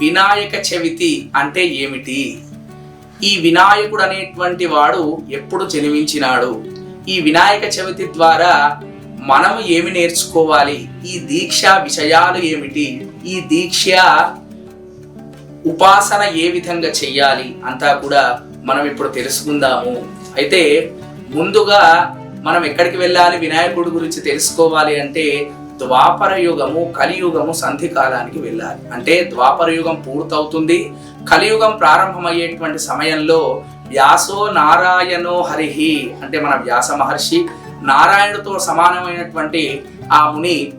వినాయక చవితి అంటే ఏమిటి? ఈ వినాయకుడు అనేటువంటి వాడు ఎప్పుడు జన్మించినాడు? ఈ వినాయక చవితి ద్వారా మనం ఏమి నేర్చుకోవాలి? ఈ దీక్ష విషయాలు ఏమిటి? ఈ దీక్ష ఉపాసన ఏ విధంగా చెయ్యాలి? అంతా కూడా మనం ఇప్పుడు తెలుసుకుందాము. అయితే ముందుగా మనం ఎక్కడికి వెళ్ళాలి? వినాయకుడి గురించి తెలుసుకోవాలి అంటే ద్వాపర యుగము కలియుగము సంధి కాలానికి వెళ్ళాలి. అంటే ద్వాపర యుగం పూర్తవుతుంది. కలియుగం ప్రారంభమయ్యేటువంటి సమయంలో వ్యాసో నారాయణో హరిహి అంటే మన వ్యాస మహర్షి నారాయణుడితో సమానమైనటువంటి ఆ ముని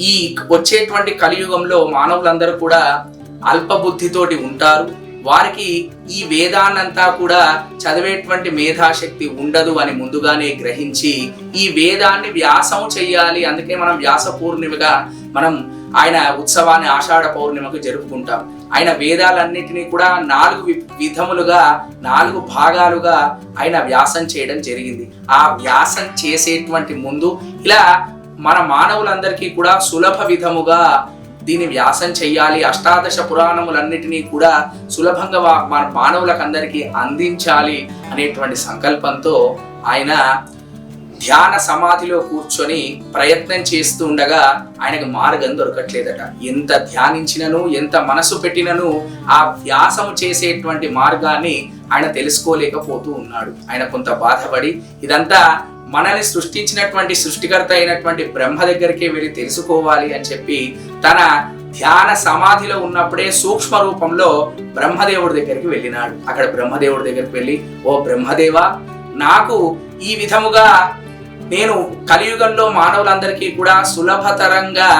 ఈ వచ్చేటువంటి కలియుగంలో మానవులందరూ కూడా అల్పబుద్ధితోటి ఉంటారు. వారికి ఈ వేదాన్నంతా కూడా చదివేటువంటి మేధాశక్తి ఉండదు అని ముందుగానే గ్రహించి ఈ వేదాన్ని వ్యాసం చెయ్యాలి అందుకే మనం వ్యాస పూర్ణిమగా మనం ఆయన ఉత్సవాన్ని ఆషాఢ పౌర్ణిమకు జరుపుకుంటాం. ఆయన వేదాలన్నిటినీ కూడా నాలుగు వి- విధములుగా నాలుగు భాగాలుగా ఆయన వ్యాసం చేయడం జరిగింది. ఆ వ్యాసం చేసేటువంటి ముందు ఇలా మన మానవులందరికీ కూడా సులభ విధముగా దీని వ్యాసం చెయ్యాలి. అష్టాదశ పురాణములన్నిటినీ కూడా సులభంగా మన మానవులకు అందరికీ అందించాలి అనేటువంటి సంకల్పంతో ఆయన ధ్యాన సమాధిలో కూర్చొని ప్రయత్నం చేస్తూ ఉండగా ఆయనకు మార్గం దొరకట్లేదట. ఎంత ధ్యానించినను ఎంత మనసు పెట్టినను ఆ వ్యాసము చేసేటువంటి మార్గాన్ని ఆయన తెలుసుకోలేకపోతూ ఉన్నాడు. ఆయన కొంత బాధపడి ఇదంతా మనల్ని సృష్టించినటువంటి సృష్టికర్త అయినటువంటి బ్రహ్మ దగ్గరికి వెళ్ళి తెలుసుకోవాలి అని చెప్పి తన ధ్యాన సమాధిలో ఉన్నప్పుడే సూక్ష్మ రూపంలో బ్రహ్మదేవుడి దగ్గరికి వెళ్ళినాడు. అక్కడ బ్రహ్మదేవుడి దగ్గరికి వెళ్ళి ఓ బ్రహ్మదేవా నాకు ఈ విధముగా నేను కలియుగంలో మానవులందరికీ కూడా సులభతరంగా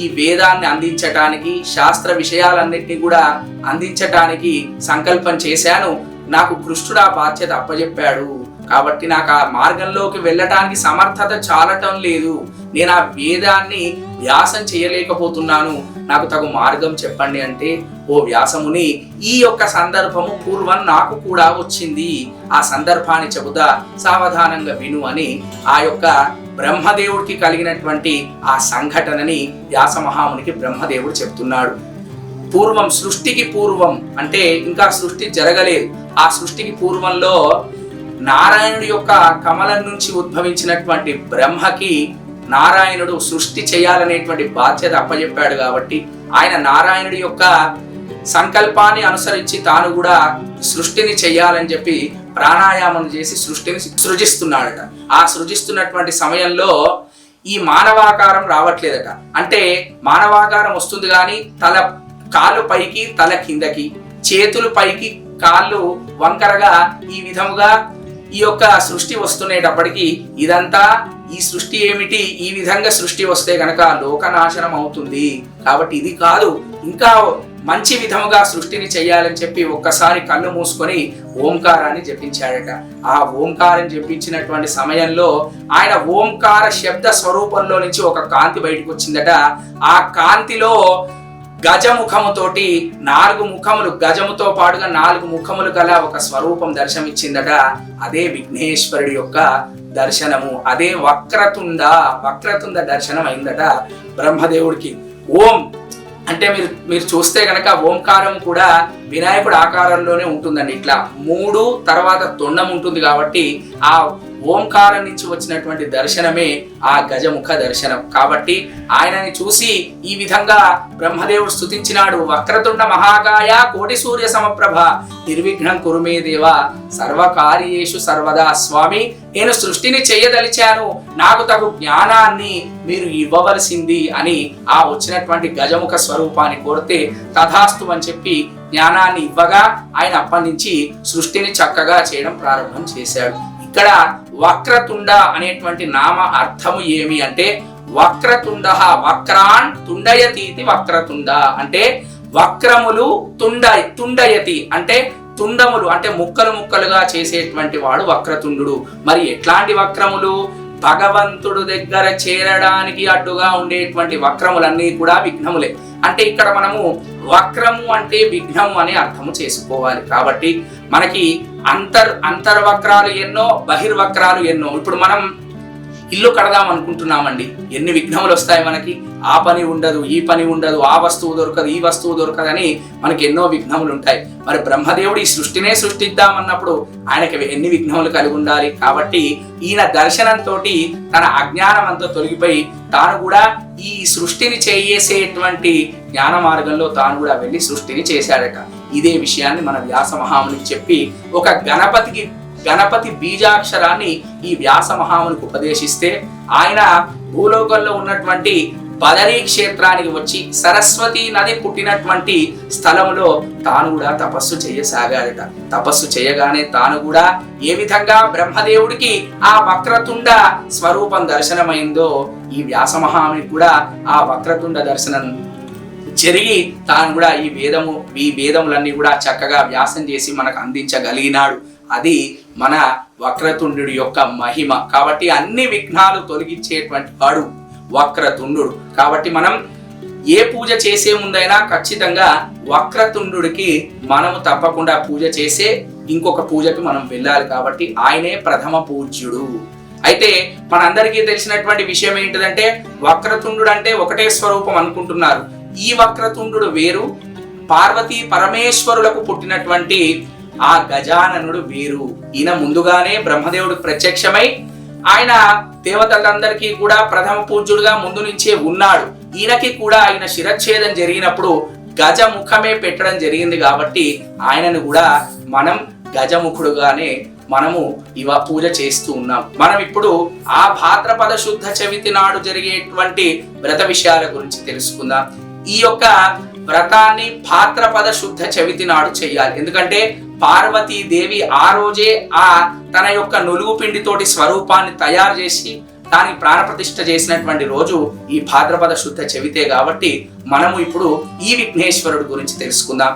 ఈ వేదాన్ని అందించటానికి శాస్త్ర విషయాలన్నింటినీ కూడా అందించటానికి సంకల్పం చేశాను. నాకు కృష్ణుడు ఆ బాధ్యత అప్పచెప్పాడు కాబట్టి నాకు ఆ మార్గంలోకి వెళ్ళటానికి సమర్థత చాలటం లేదు. నేను ఆ వేదాన్ని వ్యాసం చేయలేకపోతున్నాను. నాకు తగు మార్గం చెప్పండి అంటే ఓ వ్యాసముని ఈ యొక్క సందర్భము పూర్వం నాకు కూడా వచ్చింది. ఆ సందర్భాన్ని చెబుతా సావధానంగా విను అని ఆ యొక్క బ్రహ్మదేవుడికి కలిగినటువంటి ఆ సంఘటనని వ్యాస మహామునికి బ్రహ్మదేవుడు చెప్తున్నాడు. పూర్వం సృష్టికి పూర్వం అంటే ఇంకా సృష్టి జరగలేదు. ఆ సృష్టికి పూర్వంలో నారాయణుడి యొక్క కమలం నుంచి ఉద్భవించినటువంటి బ్రహ్మకి నారాయణుడు సృష్టి చేయాలనేటువంటి బాధ్యత అప్పజెప్పాడు కాబట్టి ఆయన నారాయణుడి యొక్క సంకల్పాన్ని అనుసరించి తాను కూడా సృష్టిని చెయ్యాలని చెప్పి ప్రాణాయామం చేసి సృష్టిని సృజిస్తున్నాడట. ఆ సృజిస్తున్నటువంటి సమయంలో ఈ మానవాకారం రావట్లేదట. అంటే మానవాకారం వస్తుంది కానీ తల కాళ్ళు పైకి తల కిందకి చేతులు పైకి కాళ్ళు వంకరగా ఈ విధముగా ఈ యొక్క సృష్టి వస్తునేటప్పటికీ ఇదంతా ఈ సృష్టి ఏమిటి? ఈ విధంగా సృష్టి వస్తే గనక లోకనాశనం అవుతుంది. కాబట్టి ఇది కాదు ఇంకా మంచి విధముగా సృష్టిని చేయాలని చెప్పి ఒక్కసారి కళ్ళు మూసుకొని ఓంకారాన్ని జపించాడట. ఆ ఓంకారం జపించినటువంటి సమయంలో ఆయన ఓంకార శబ్ద స్వరూపంలో నుంచి ఒక కాంతి బయటకు వచ్చిందట ఆ కాంతిలో గజముఖముతోటి నాలుగు ముఖములు గజముతో పాటుగా నాలుగు ముఖములు గల ఒక స్వరూపం దర్శనమిచ్చిందట. అదే విఘ్నేశ్వరుడి యొక్క దర్శనము. అదే వక్రతుండ వక్రతుండ దర్శనం అయిందట బ్రహ్మదేవుడికి. ఓం అంటే మీరు మీరు చూస్తే గనక ఓంకారం కూడా వినాయకుడు ఆకారంలోనే ఉంటుందండి. ఇట్లా మూడు తర్వాత తొండం ఉంటుంది కాబట్టి ఆ ఓంకారం నుంచి వచ్చినటువంటి దర్శనమే ఆ గజముఖ దర్శనం. కాబట్టి ఆయనని చూసి ఈ విధంగా బ్రహ్మదేవుడు స్తుతించినాడు. వక్రతుండ మహాకాయ కోటి సూర్య సమప్రభ నిర్విఘ్నం కురుమే దేవ సర్వకార్యేషు సర్వదా స్వామి నేను సృష్టిని చేయదలిచాను. నాకు తగు జ్ఞానాన్ని మీరు ఇవ్వవలసింది అని ఆ వచ్చినటువంటి గజముఖ స్వరూపాన్ని కోరితే తథాస్తు అని చెప్పి జ్ఞానాన్ని ఇవ్వగా ఆయన అప్పటి నుంచి సృష్టిని చక్కగా చేయడం ప్రారంభం చేశాడు. ఇక్కడ వక్రతుండ అనేటువంటి నామ అర్థము ఏమి అంటే వక్రతుండ వక్రాన్ తుండయతీతి వక్రతుండ. అంటే వక్రములు తుండ తుండయతి అంటే తుండములు అంటే ముక్కలు ముక్కలుగా చేసేటువంటి వాడు వక్రతుండు. మరి ఎట్లాంటి వక్రములు? భగవంతుడు దగ్గర చేరడానికి అడ్డుగా ఉండేటువంటి వక్రములన్నీ కూడా విఘ్నములే. అంటే ఇక్కడ మనము వక్రము అంటే విఘ్నము అనే అర్థము చేసుకోవాలి. కాబట్టి మనకి అంతర్ అంతర్వక్రాలు ఎన్నో బహిర్వక్రాలు ఎన్నో. ఇప్పుడు మనం ఇల్లు కడదాం అనుకుంటున్నామండి. ఎన్ని విఘ్నములు వస్తాయి మనకి? ఆ పని ఉండదు ఈ పని ఉండదు ఆ వస్తువు దొరకదు ఈ వస్తువు దొరకదు అని మనకి ఎన్నో విఘ్నములు ఉంటాయి. మరి బ్రహ్మదేవుడు ఈ సృష్టినే సృష్టిద్దామన్నప్పుడు ఆయనకి ఎన్ని విఘ్నములు కలిగి ఉండాలి? కాబట్టి ఈయన దర్శనంతో తన అజ్ఞానం అంతా తొలగిపోయి తాను కూడా ఈ సృష్టిని చేసేటువంటి జ్ఞాన మార్గంలో తాను కూడా వెళ్ళి సృష్టిని చేశాడట. ఇదే విషయాన్ని మన వ్యాస మహామునికి చెప్పి ఒక గణపతికి గణపతి బీజాక్షరాన్ని ఈ వ్యాస మహామునికి ఉపదేశిస్తే ఆయన భూలోకంలో ఉన్నటువంటి బదరీ క్షేత్రానికి వచ్చి సరస్వతి నది పుట్టినటువంటి స్థలంలో తాను కూడా తపస్సు చేయసాగాడట. తపస్సు చేయగానే తాను కూడా ఏ విధంగా బ్రహ్మదేవుడికి ఆ వక్రతుండ స్వరూపం దర్శనమైందో ఈ వ్యాసమహామునికి కూడా ఆ వక్రతుండ దర్శనం జరిగి తాను కూడా ఈ వేదము ఈ వేదములన్నీ కూడా చక్కగా వ్యాసం చేసి మనకు అందించగలిగినాడు. అది మన వక్రతుండు యొక్క మహిమ. కాబట్టి అన్ని విఘ్నాలు తొలగించేటువంటి వాడు వక్రతుండు. కాబట్టి మనం ఏ పూజ చేసే ముందైనా ఖచ్చితంగా వక్రతుండుడికి మనము తప్పకుండా పూజ చేసే ఇంకొక పూజకి మనం వెళ్ళాలి. కాబట్టి ఆయనే ప్రథమ పూజ్యుడు. అయితే మనందరికీ తెలిసినటువంటి విషయం ఏంటిదంటే వక్రతుండు అంటే ఒకటే స్వరూపం అనుకుంటున్నారు. ఈ వక్రతుండు వేరు. పార్వతీ పరమేశ్వరులకు పుట్టినటువంటి ఆ గజాననుడు వేరు. ఈయన ముందుగానే బ్రహ్మదేవుడు ప్రత్యక్షమై ఆయన దేవతలందరికీ కూడా ప్రథమ పూజ్యుడుగా ముందు నుంచే ఉన్నాడు. ఈయనకి కూడా ఆయన శిరచ్ఛేదం జరిగినప్పుడు గజ ముఖమే పెట్టడం జరిగింది కాబట్టి ఆయనను కూడా మనం గజముఖుడుగానే మనము ఇవ పూజ చేస్తూ ఉన్నాం. మనం ఇప్పుడు ఆ భాద్రపద శుద్ధ చవితి నాడు జరిగేటువంటి వ్రత విషయాల గురించి తెలుసుకుందాం. ఈ యొక్క వ్రతాన్ని భాద్రపద శుద్ధ చవితి నాడు చేయాలి. ఎందుకంటే పార్వతీ దేవి ఆ రోజే ఆ తన యొక్క నులుగు పిండితోటి స్వరూపాన్ని తయారు చేసి దానికి ప్రాణప్రతిష్ఠ చేసినటువంటి రోజు ఈ భాద్రపద శుద్ధ చవితే కాబట్టి మనము ఇప్పుడు ఈ విఘ్నేశ్వరుడు గురించి తెలుసుకుందాం.